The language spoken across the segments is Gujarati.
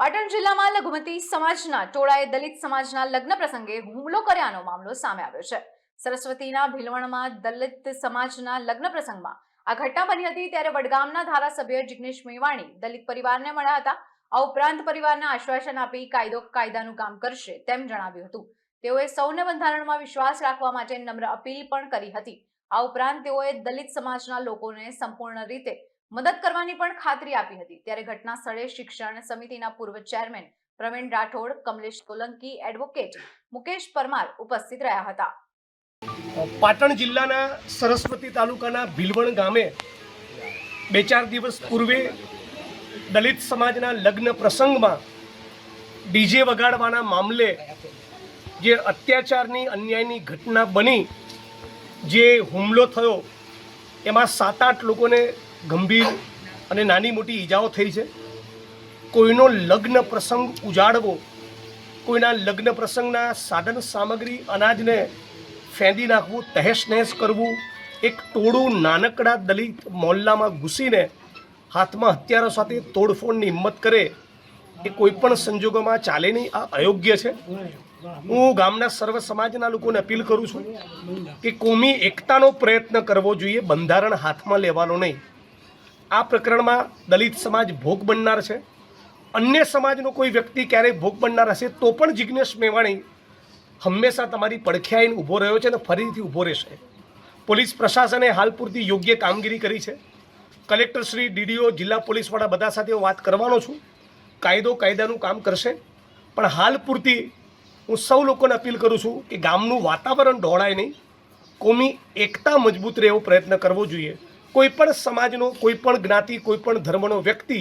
પાટણ જિલ્લામાં લઘુમતી સમાજના ટોળાએ દલિત સમાજના લગ્ન પ્રસંગે હુમલો કર્યાનો મામલો સામે આવ્યો છે. સરસ્વતીના ભીલવણમાં દલિત સમાજના લગ્ન પ્રસંગમાં આ ઘટના બની હતી ત્યારે વડગામના ધારાસભ્ય જિગ્નેશ મેવાણી દલિત પરિવારને મળ્યા હતા. આ ઉપરાંત પરિવારને આશ્વાસન આપી કાયદો કાયદાનું કામ કરશે તેમ જણાવ્યું હતું. તેઓએ સૌને બંધારણમાં વિશ્વાસ રાખવા માટે નમ્ર અપીલ પણ કરી હતી. આ ઉપરાંત તેઓએ દલિત સમાજના લોકોને સંપૂર્ણ રીતે મદદ કરવાની પણ ખાતરી આપી હતી. ત્યારે ઘટના સ્થળે શિક્ષણ સમિતિના પૂર્વ ચેરમેન પ્રવીણ રાઠોડ, કમલેશ સોલંકી, એડવોકેટ મુકેશ પરમાર ઉપસ્થિત રહ્યા હતા. પાટણ જિલ્લાના સરસ્વતી તાલુકાના ભીલવણ ગામે બે ચાર દિવસ પૂર્વે દલિત સમાજના લગ્ન પ્રસંગમાં ડીજે વગાડવાના મામલે જે અત્યાચારની અન્યાયની ઘટના બની, જે હુમલો થયો, એમાં સાત આઠ લોકોને ગંભીર અને નાની મોટી ઈજાઓ થઈ છે. કોઈનો લગ્ન પ્રસંગ ઉજાડવો, કોઈના લગ્ન પ્રસંગના સાધન સામગ્રી અનાજને ફેંદી નાખવું, તહેસ નહેસ કરવું, એક ટોળું નાનકડા દલિત મોહલ્લામાં ઘૂસીને હાથમાં હથિયારો સાથે તોડફોડની હિંમત કરે, એ કોઈ પણ સંજોગોમાં ચાલે નહીં, આ અયોગ્ય છે. હું ગામના સર્વ સમાજના લોકોને અપીલ કરું છું કે કોમી એકતાનો પ્રયત્ન કરવો જોઈએ, બંધારણ હાથમાં લેવાનો નહીં. આ પ્રકરણમાં દલિત સમાજ ભોગ બનનાર છે. અન્ય સમાજનો કોઈ વ્યક્તિ ક્યારેય ભોગ બનનાર હશે તો પણ જિજ્ઞેશ મેવાણી હંમેશા તમારી પડખે ઊભો રહ્યો છે અને ફરીથી ઊભો રહેશે. પોલીસ પ્રશાસને હાલ પૂરતી યોગ્ય કામગીરી કરી છે. કલેક્ટર શ્રી, ડીડીઓ, જિલ્લા પોલીસવાળા બધા સાથે વાત કરવાનો છું. કાયદો કાયદાનું કામ કરશે. પણ હાલ પૂરતી હું સૌ લોકોને અપીલ કરું છું કે ગામનું વાતાવરણ ઢોળાય નહીં. કોમી એકતા મજબૂત રહે એવો પ્રયત્ન કરવો જોઈએ. કોઈ પણ સમાજનો કોઈ પણ જ્ઞાતિ કોઈ પણ ધર્મનો વ્યક્તિ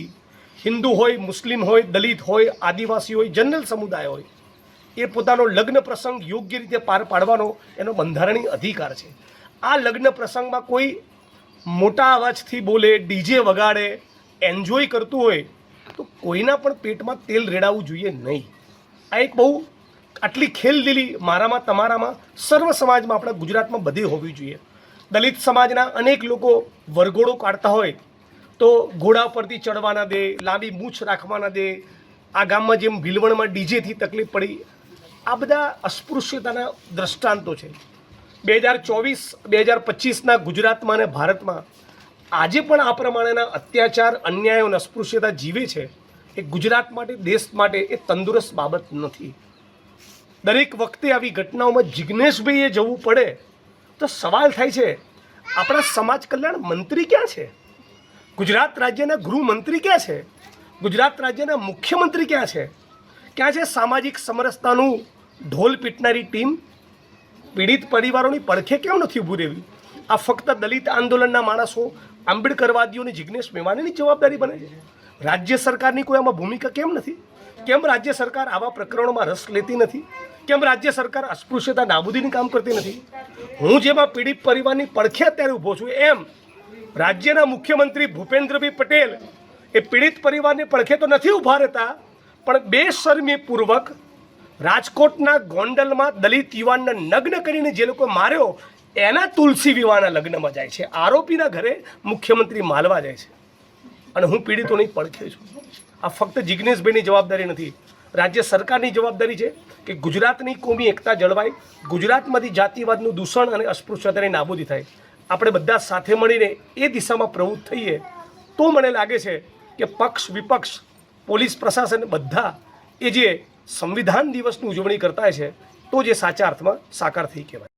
હિન્દુ હોય, મુસ્લિમ હોય, દલિત હોય, આદિવાસી હોય, જનરલ સમુદાય હોય, એ પોતાનો લગ્ન પ્રસંગ યોગ્ય રીતે પાર પાડવાનો એનો બંધારણીય અધિકાર છે. આ લગ્ન પ્રસંગમાં કોઈ મોટા અવાજથી બોલે, ડીજે વગાડે, એન્જોય કરતું હોય, તો કોઈના પણ પેટમાં તેલ રેડાવવું જોઈએ નહીં. આ એક બહુ આટલી ખેલદીલી મારામાં, તમારામાં, સર્વ સમાજમાં, આપણા ગુજરાતમાં બધી હોવી જોઈએ. દલિત સમાજના અનેક લોકો વરઘોડો કાઢતા હોય તો ઘોડા પરથી ચડવાના દે, લાંબી મૂછ રાખવાના દે, આ ગામમાં જેમ ભીલવણમાં ડીજેથી તકલીફ પડી, આ બધા અસ્પૃશ્યતાના દ્રષ્ટાંતો છે. બે હજાર ચોવીસ, બે હજાર પચીસના ગુજરાતમાં અને ભારતમાં આજે પણ આ પ્રમાણેના અત્યાચાર, અન્યાય અને અસ્પૃશ્યતા જીવે છે એ ગુજરાત માટે, દેશ માટે એ તંદુરસ્ત બાબત નથી. દરેક વખતે આવી ઘટનાઓમાં જિજ્ઞેશભાઈએ જવું પડે તો સવાલ થાય છે, આપણા સમાજ કલ્યાણ મંત્રી ક્યાં છે? ગુજરાત રાજ્યના ગૃહમંત્રી ક્યાં છે? ગુજરાત રાજ્યના મુખ્યમંત્રી ક્યાં છે? ક્યાં છે સામાજિક સમરસતાનું ઢોલ પીટનારી ટીમ? પીડિત પરિવારોની પડખે કેમ નથી ઊભું રહેવી? આ ફક્ત દલિત આંદોલનના માણસો આંબેડકરવાદીઓની જિજ્ઞેશ મેવાણીની જવાબદારી બને છે. રાજ્ય સરકારની કોઈ આમાં ભૂમિકા કેમ નથી? કેમ રાજ્ય સરકાર આવા પ્રકરણોમાં રસ લેતી નથી? કેમ રાજ્ય સરકાર અસ્પૃશ્યતા નાબૂદીની કામ કરતી નથી? હું જેમાં પીડિત પરિવારની પડખે અત્યારે ઊભો છું, એમ રાજ્યના મુખ્યમંત્રી ભૂપેન્દ્રભાઈ પટેલ એ પીડિત પરિવારની પડખે તો નથી ઊભા રહેતા, પણ બેશરમીપૂર્વક રાજકોટના ગોંડલમાં દલિત યુવાનને નગ્ન કરીને જે લોકો માર્યો, એના તુલસી વિવાહના લગ્નમાં જાય છે. આરોપીના ઘરે મુખ્યમંત્રી માલવા જાય છે. અને હું પીડિતોની પડખે છું. આ ફક્ત જિજ્ઞેશભાઈની જવાબદારી નથી. રાજ્ય સરકારની જવાબદારી છે કે ગુજરાતની કોમી એકતા જળવાય, ગુજરાતમાંથી જાતિવાદનું દૂષણ અને અસ્પૃશ્યતાની નાબૂદી થાય. આપણે બધા સાથે મળીને એ દિશામાં પ્રવૃત્ત થઈએ તો મને લાગે છે કે પક્ષ વિપક્ષ, પોલીસ પ્રશાસન બધા એ જે સંવિધાન દિવસની ઉજવણી કરતા છે, તો જે સાચા અર્થમાં સાકાર થઈ કહેવાય.